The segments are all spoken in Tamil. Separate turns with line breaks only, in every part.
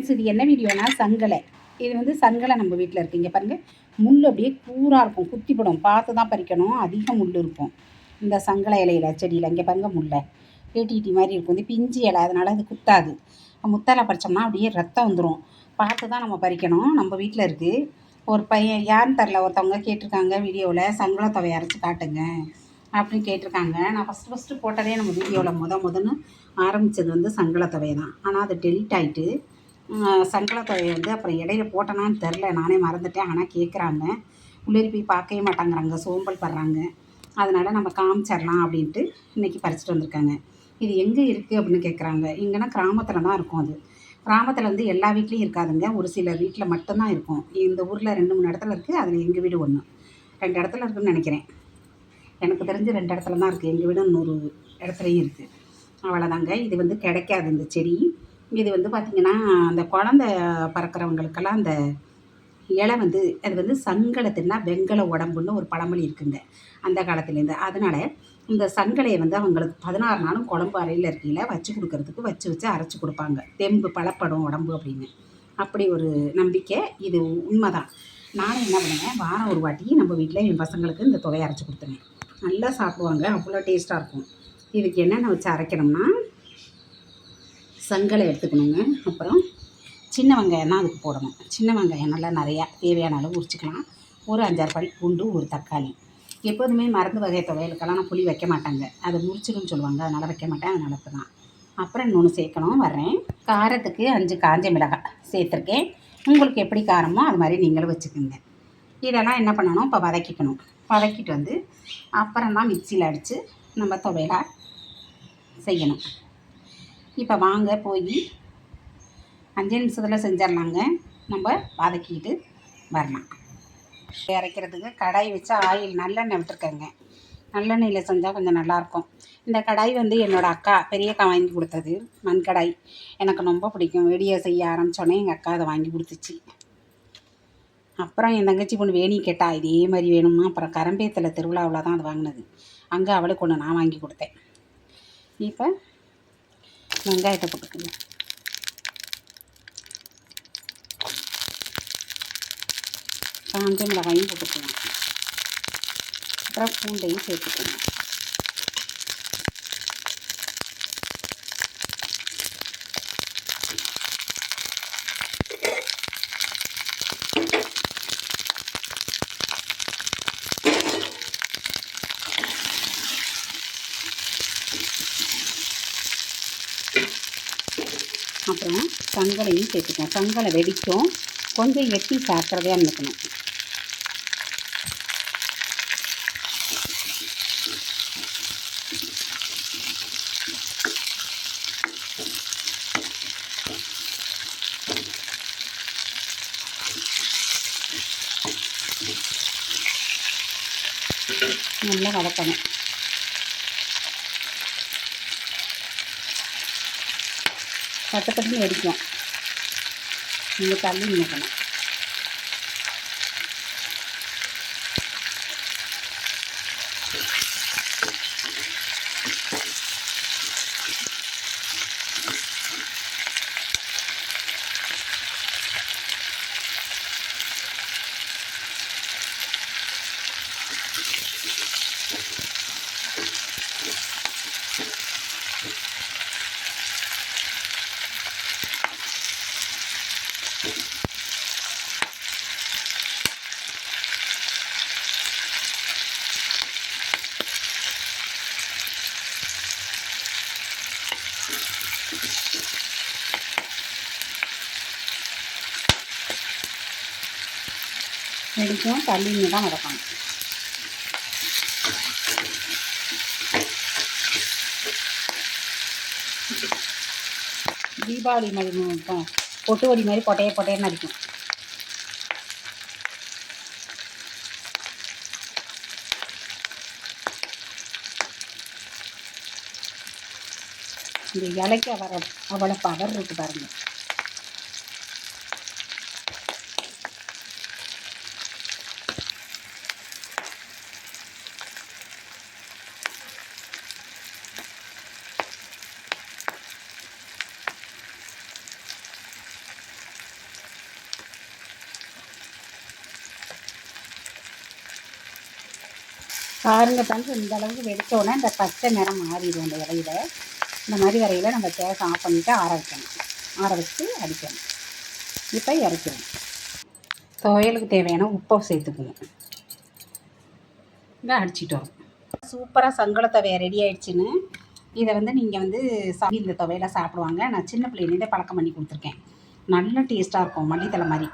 ஃப்ரெண்ட்ஸ் இது என்ன வீடியோனா சங்கலை. இது வந்து சங்கலை நம்ம வீட்டில் இருக்குது இங்கே பாருங்கள் முள் அப்படியே கூறாக இருக்கும் குத்திப்படும் பார்த்து தான் பறிக்கணும் அதிக முள் இருக்கும். இந்த சங்கலை இலையில செடியில் இங்கே பாருங்கள் முல்லை ஏட்டிட்டி மாதிரி இருக்கும். வந்து பிஞ்சு இலை அதனால் அது குத்தாது. முத்தால பறிச்சோம்னா அப்படியே ரத்தம் வந்துடும் பார்த்து தான் நம்ம பறிக்கணும். நம்ம வீட்டில் இருக்குது ஒரு பையன் யாருன்னு தெரில ஒருத்தவங்க கேட்டிருக்காங்க வீடியோவில் சங்கலை தொகை அரைச்சி காட்டுங்க அப்படின்னு கேட்டிருக்காங்க. நான் ஃபஸ்ட்டு ஃபஸ்ட்டு போட்டதே நம்ம வீடியோவில் முத முதன்னு ஆரம்பித்தது வந்து சங்கலை தொகை தான். ஆனால் அது டெலிட் ஆகிட்டு சங்கலை வந்து அப்புறம் இடையில போட்டேனான்னு தெரில நானே மறந்துட்டேன். ஆனால் கேட்குறாங்க உள்ளேரி போய் பார்க்கவே மாட்டாங்கிறாங்க. சோம்பல் படுறாங்க. அதனால் நம்ம காமிச்சிடலாம் அப்படின்ட்டு இன்றைக்கி பறிச்சிட்டு வந்திருக்காங்க. இது எங்கே இருக்குது அப்படின்னு கேட்குறாங்க இங்கேனா கிராமத்தில் தான் இருக்கும் அது. கிராமத்தில் வந்து எல்லா வீட்லேயும் இருக்காதுங்க. ஒரு சில வீட்டில் மட்டும்தான் இருக்கும். இந்த ஊரில் ரெண்டு மூணு இடத்துல இருக்குது அதில் எங்கள் வீடு ஒன்று ரெண்டு இடத்துல இருக்குதுன்னு நினைக்கிறேன். எனக்கு தெரிஞ்சு ரெண்டு இடத்துல தான் இருக்குது எங்கள் வீடு இன்னொரு இடத்துலையும் இருக்குது அவ்வளோதாங்க இது வந்து கிடைக்காது. இந்த செடி. இது வந்து பார்த்திங்கன்னா அந்த குழந்த பறக்கிறவங்களுக்கெல்லாம் அந்த இலை வந்து அது வந்து சங்கடத்துனா வெங்கல உடம்புன்னு ஒரு பழமொழி இருக்குங்க. அந்த காலத்துலேருந்து. அதனால் இந்த சங்கலையை வந்து அவங்களுக்கு பதினாறு நாளும் குழம்பு அறையில் இருக்கையில் வச்சு கொடுக்கறதுக்கு வச்சு வச்சு அரைச்சி கொடுப்பாங்க. தெம்பு பலப்படும் உடம்பு அப்படின்னு. அப்படி ஒரு நம்பிக்கை இது உண்மைதான். நானும் என்ன பண்ணுவேன் வாரம் ஒரு வாட்டி நம்ம வீட்டில் என் பசங்களுக்கு இந்த தொகையை அரைச்சி கொடுத்துருவேன். நல்லா சாப்பிடுவாங்க அவ்வளோ டேஸ்ட்டாக இருக்கும். இதுக்கு என்னென்ன வச்சு அரைக்கணும்னா சங்கலை எடுத்துக்கணுங்க. அப்புறம் சின்ன வெங்காயம் தான் அதுக்கு போடணும். சின்ன வெங்காயம் நல்லா நிறையா தேவையான அளவு உரிச்சிக்கலாம். ஒரு அஞ்சாறு பல் பூண்டு ஒரு தக்காளி. எப்போதுமே மருந்து வகை துவையலுக்கெல்லாம் நான் புளி வைக்க மாட்டாங்க. அது முறிச்சிடும்னு சொல்லுவாங்க. அதனால் வைக்க மாட்டேன். அதனால இப்போ தான் அப்புறம் இன்னொன்று சேர்க்கணும். வர்றேன். காரத்துக்கு அஞ்சு காஞ்ச மிளகாய் சேர்த்துருக்கேன். உங்களுக்கு எப்படி காரமோ அது மாதிரி நீங்களும் வச்சுக்கோங்க. இதெல்லாம் என்ன பண்ணணும்? இப்போ வதக்கிக்கணும். வதக்கிட்டு வந்து அப்புறம் தான் மிக்சியில் அடித்து நம்ம துவையலாக செய்யணும். இப்போ வாங்க போய் அஞ்சு நிமிஷத்தில் செஞ்சிடலாங்க. நம்ம வதக்கிட்டு வரலாம். இறைக்கிறதுக்கு கடாய் வச்சு ஆயில் நல்லெண்ணெய் விட்டுருக்கேங்க. நல்லெண்ணெயில் செஞ்சால் கொஞ்சம் நல்லாயிருக்கும். இந்த கடாய் வந்து என்னோடய அக்கா பெரிய அக்கா வாங்கி கொடுத்தது. மண் கடாய். எனக்கு ரொம்ப பிடிக்கும். வெடியை செய்ய ஆரம்பித்தோடனே எங்கள் அக்கா அதை வாங்கி கொடுத்துச்சு. அப்புறம் என் தங்கச்சி பொண்ணு வேணி கேட்டா இதே மாதிரி வேணுமா அப்புறம் கரம்பேத்தில் திருவிழாவில் தான் அது வாங்கினது. அங்கே அவளுக்கு ஒன்று நான் வாங்கி கொடுத்தேன். இப்போ வெங்காயத்தை போட்டுக்கோங்க. காஞ்ச மிளகாயும் போட்டுக்கோங்க. அப்புறம் பூண்டையும் சேர்த்துக்கணும் அப்புறம் சங்கலையும் சேர்த்துக்கணும் சங்கலை வெடிக்கும் கொஞ்சம் எட்டி சாப்பிட்றதே இருந்துக்கணும். நல்லா வதக்கணும். பட்டு பட்டுன்னு வெடிக்கும் நீங்கள் தள்ளி நிற்கணும் வெடிக்கும் தள்ளின்னு தான் வதக்கணும் தீபாவளி மாதிரி பொட்டு வடி மாதிரி பொட்டைய பொட்டையன்னு அடிக்கும் இந்த இலைக்கு வர அவ்வளோ பவர் இருக்குது பாருங்கள் பாருங்கள் ஃப்ரெண்ட்ஸ் இந்த அளவுக்கு வெடித்தோடனே இந்த பச்சை நிறம் மாறிடும் அந்த இலையில. இந்த மாதிரி வரையில் நம்ம கேஸ் ஆஃப் பண்ணிவிட்டு ஆற வைக்கணும். ஆற வச்சு அடிக்கணும். இப்போ இறக்கிடும் துவையலுக்கு தேவையான உப்பை சேர்த்துக்கணும். இதை அடிச்சிட்டு வரும் சூப்பராக சங்கட துவையை ரெடி ஆயிடுச்சுன்னு. இதை வந்து நீங்கள் வந்து சாமி இந்த துவையில சாப்பிடுவாங்க. நான் சின்ன பிள்ளைலேருந்தே பழக்கம் பண்ணி கொடுத்துருக்கேன். நல்ல டேஸ்ட்டாக இருக்கும் மல்லித்தலை மாதிரி.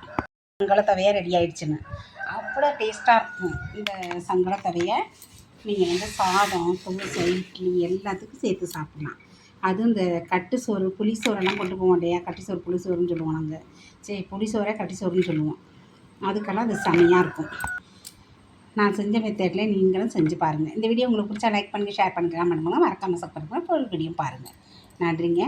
சங்கட ரெடி ஆயிடுச்சுன்னு. அவ்வளோ டேஸ்ட்டாக இருக்கும். இந்த சங்கட நீங்கள் வந்து சாதம் தோசை இட்லி எல்லாத்துக்கும் சேர்த்து சாப்பிட்லாம். அதுவும் இந்த கட்டு சோறு புளி சோறெல்லாம் கொண்டு போவோம் இல்லையா? கட்டு சோறு புளி சோறுன்னு சொல்லுவோம் நாங்கள் சரி புளி சோறை கட்டு சோறுன்னு சொல்லுவோம். அதுக்கெல்லாம் அது செமையாக இருக்கும். நான் செஞ்ச மெத்தட்லேயே நீங்களும் செஞ்சு பாருங்கள் இந்த வீடியோ உங்களுக்கு பிடிச்சா லைக் பண்ணுங்கள் ஷேர் பண்ணுங்கள் கமெண்ட் பண்ணுங்கள் மறக்காமல் சப்போர்ட் பண்ணுங்கள் ஒரு வீடியோ பாருங்கள் நன்றிங்க.